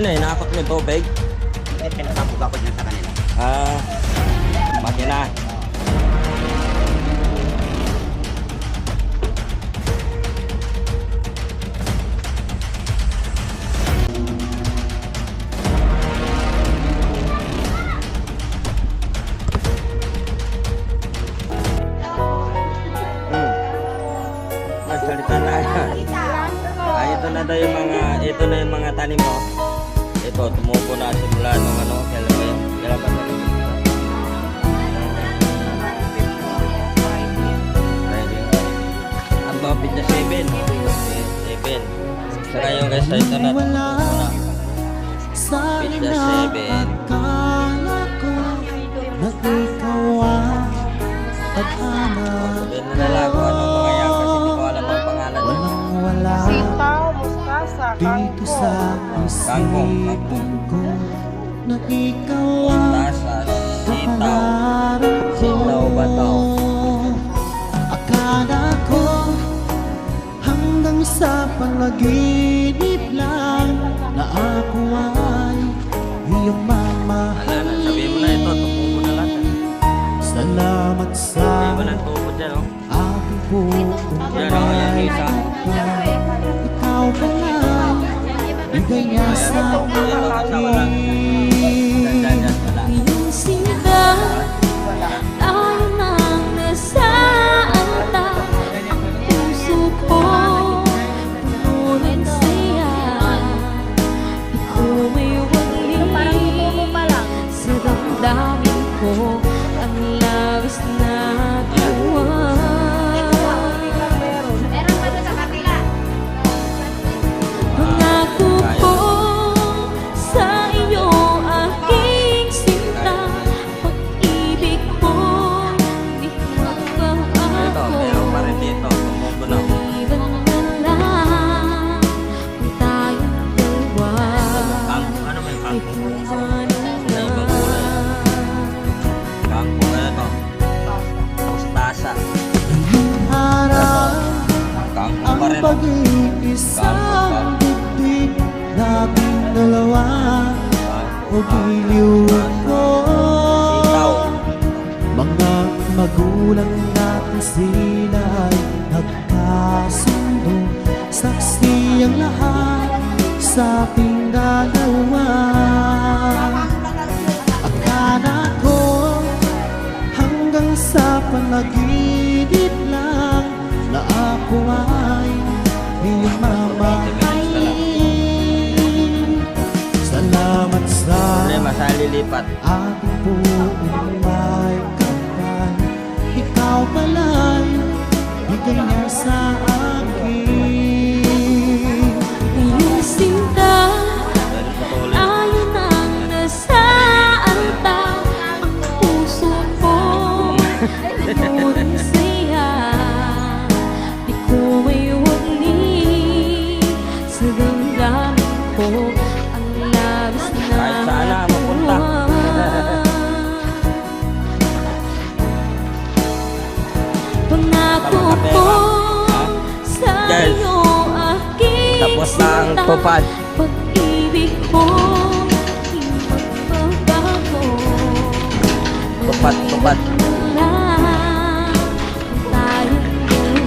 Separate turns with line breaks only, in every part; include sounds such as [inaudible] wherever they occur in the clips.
Ano eh, nakakot yung tubig?
Eh, pinasabog ako dyan sa kanila.
Ah, makina. Hmm. Magsalita tayo. [laughs] Ah, ito na daw yung mga, ito na yung mga tanim mo ito tumubo na simula nung ano kailan ba yan kailan ba yan ang mapit na 7 7 saka yung guys ito na. Tumubo na
mapit na 7
Kangkong,
ang
Tasas, sitaw. Sitaw ba to?
Akala ko hanggang sa panaginip lang Na ako ay Niya sa akin pag-iisang dibdib Nating dalawa o giliw ko
Sitaw.
Mga magulang natin sila ay nagkasundo Saksi ang lahat sa ating dalawa panaginip lang Na ako ay iyong mamahalin Salamat sa
Problema sa lilipat.
aking buong may kapal Ikaw pala'y bigay niya sa akin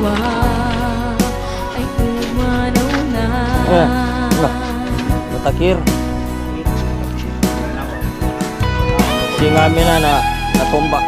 dalawa Ay umanaw na
Eh, wala. Natakir. Si nga na na natumba.